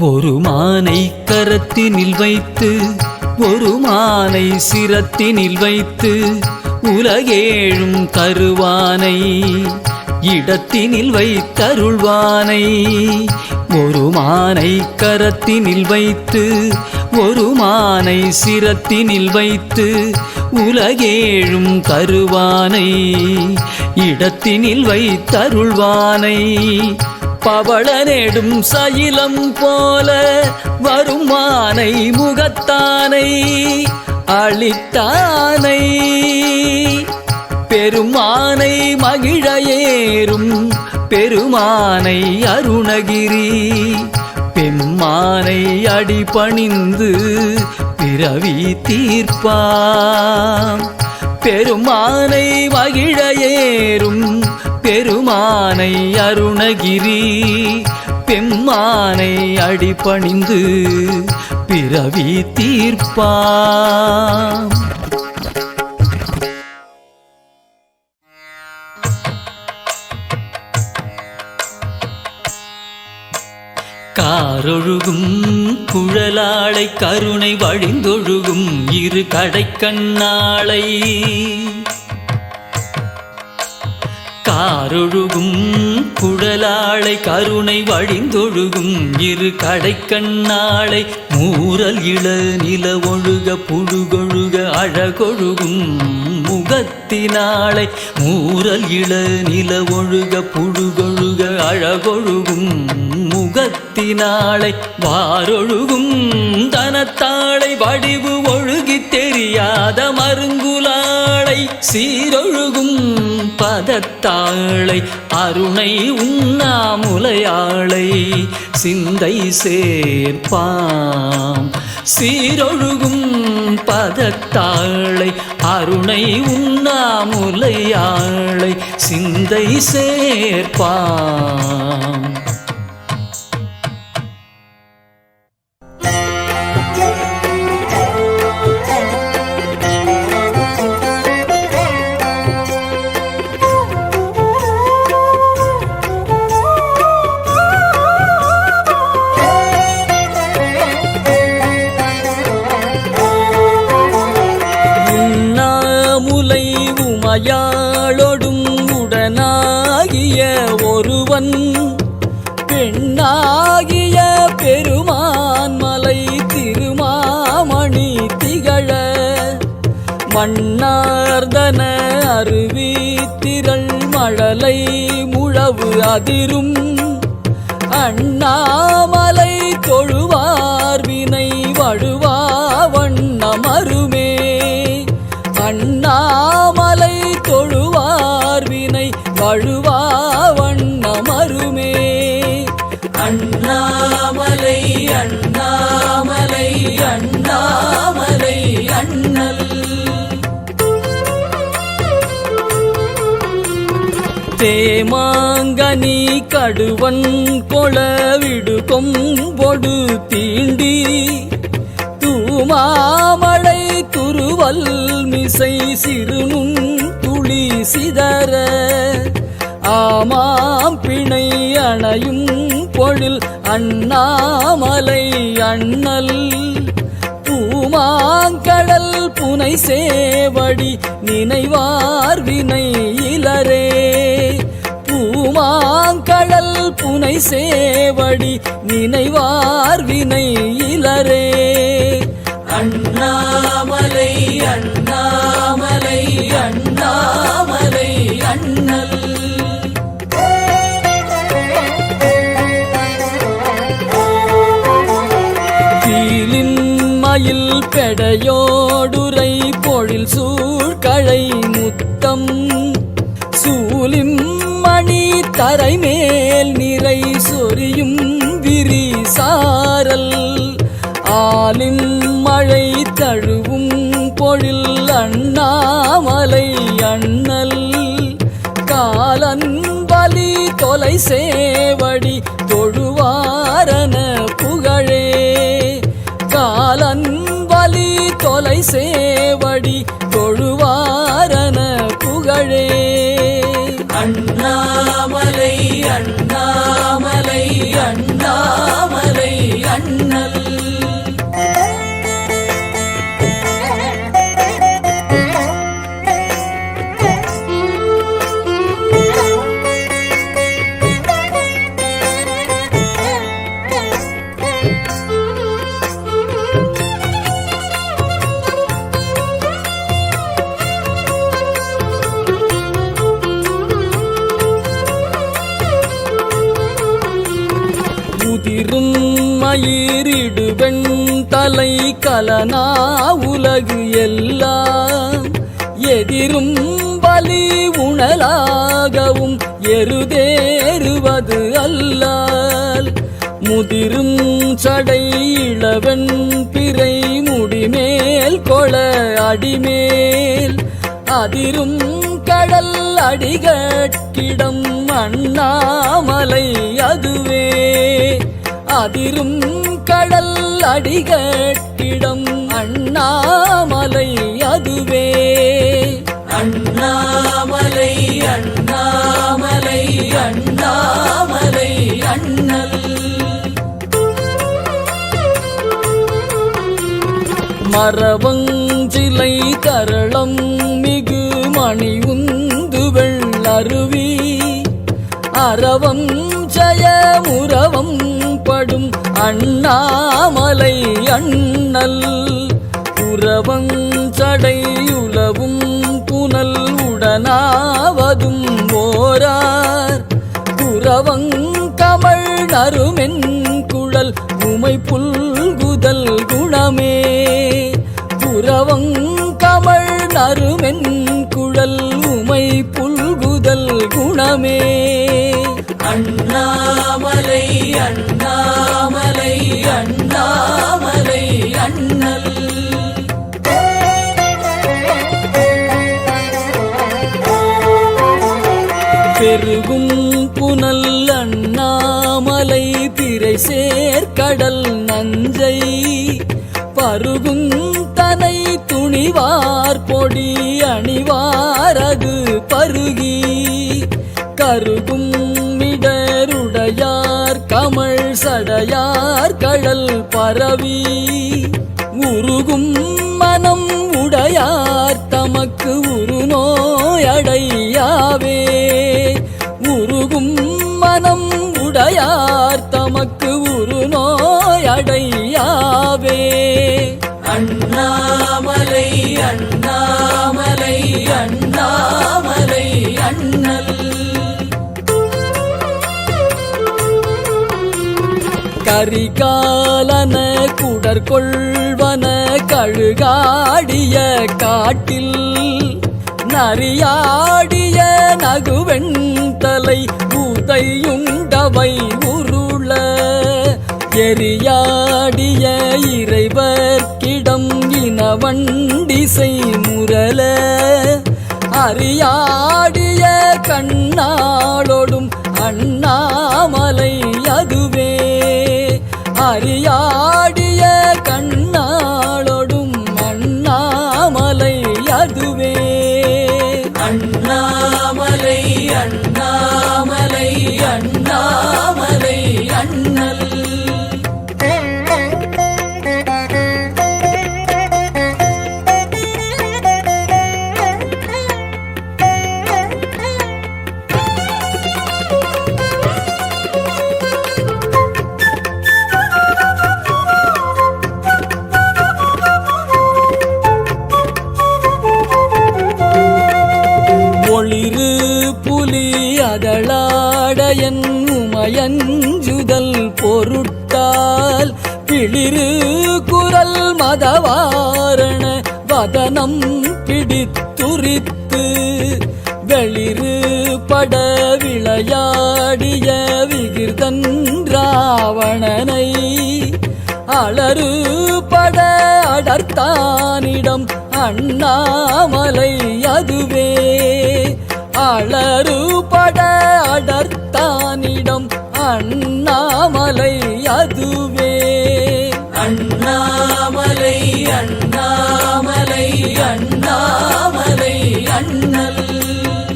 ஒரு மானை கரத்தினில் வைத்து ஒரு மானை சிரத்தினில் வைத்து உலகேழும் தருவானை இடத்தினில் வைத்தருள்வானை. ஒரு மானை கரத்தினில் வைத்து ஒரு மானை சிரத்தினில் வைத்து உலகேழும் தருவானை இடத்தினில் வைத்தருள்வானை. பவள நெடும் சயிலம் போல வருமானை முகத்தானை அளித்தானை. பெருமானை மகிழையேறும் பெருமானை அருணகிரி. பெம்மானை அடிபணிந்து பிறவி தீர்ப்பாம். பெருமானை மகிழையேறும் பெருமானை அருணகிரி பெம்மானை அடிபணிந்து பிறவி தீர்ப்பாம். காரொழுகும் குழலாளை கருணை வழிந்தொழுகும் இரு கடைக்கண்ணாளை ஆறொழுகும் குழலாளை கருணை வழிந்தொழுகும் இரு கடைக்கண்ணாளை மூரல் இள நில ஒழுக புழுகொழுக அழகொழுகும் முகத்தினாளை மூரல் இள நில ஒழுக புழுகொழுக அழகொழுகும் முகத்தினாளை வாரொழுகும் தனத்தாளை வடிவு ஒழுகி தெரியாத மருங்குலாளை சீரொழுகும். பதத்தாளை அருணை உண்ணாமுலையாளை சிந்தை சேர்ப்பாம். சீரொழுகும் பதத்தாளை அருணை உண்ணாமுலையாளை சிந்தை சேர்ப்பாம். பெண்ணாகிய பெருமான் மலை திருமாமணி திகழ. மன்னார்தன அருவி திரள் மழலை முழவு அதிரும். அண்ணாமலை தொழு மாங்கனி கடுவன் கொளவிடு கொம்பொடு தீண்டி. தூமாமழை துருவல் மிசை சிறுநுண் துளி சிதற. ஆமாம் பிணை அணையும் பொழில் அண்ணாமலை அண்ணல். பூமாங்கடல் புனை சேவடி நினைவார் வினை இலரே. பூமாங்கடல் புனை சேவடி நினைவார் வினை இலரே. அண்ணாமலை அண்ணாமலை அண்ணாமலை அண்ணல். மயில் பெடையோடுரை பொழில் சூழ்கழை முத்தம். சூலின் மணி தரை மேல் நிறை சொரியும் விரிசாரல். ஆலின் மழை தழுவும் பொழில் அண்ணாமலை அண்ணல். காலன் பலி தொலை சேவடி தொழுவாரன அண்ணா. கலை கலனா உலகு எல்லாம். எதிரும் பலி உணலாகவும் எருதேறுவது அல்லால். முதிரும் சடை இளவன் பிறை முடிமேல் கொள அடிமேல். அதிரும் கடல் அடிகட்கிடம் அண்ணாமலை அதுவே. அதிரும் கடல் அடிகட்கிடம் அண்ணாமலை அதுவே. அண்ணாமலை அண்ணாமலை அண்ணாமலை அண்ணல். மரவஞ்சிலை கரளம் மிகு மணி உந்து வெள்ளருவி. அறவம் ஜயமுறவம் படும் அண்ணாமலை அண்ணல். உறவஞ்சடையுலவும் புனல் உடனாவதும் ஓரார். புறவங்கமள் நறுமென் குழல் உமை புல்குதல் குணமே. புறவங்கமள் நறுமென் குழல் உமை புல்குதல் குணமே. அண்ணாமலை அண்ணல். பெருகும் புனல் அண்ணாமலை திரை சேர்க்கடல் நஞ்சை. பருகும் தனை துணிவார் பொடி அணிவாரது பருகி. கருகும் தமிழ் சடையார் கடல் பரவி உருகும் மனம் உடையார் தமக்கு உரு நோயடையாவே உருகும் மனம் உடையார் தமக்கு உரு நோயடையாவே அண்ணாமலை அண்ணாமலை அண்ணா கரிகாலன குடற்கொள்வன கழுகாடிய காட்டில் நரியாடிய நகுவெண் தலை உதையுண்டவை உருள எரியாடிய இறைவர்க்கிடம் இனவண்டிசை முரல அறியாடிய கண்ணாளோடும் அண்ணாமலை அதுவே அறியாடிய கண்ணாளோடும் அண்ணாமலை அதுவே. அண்ணாமலை அண்ணா பயஞ்சுதல் பொருட்டால் பிளிரு குரல் மதவாரண வதனம் பிடித்துரித்து வெளிரு பட விளையாடிய விகிர்தன் ராவணனை அலறு பட அடர்த்தானிடம் அண்ணாமலை அதுவே அலறு பட அண்ணல்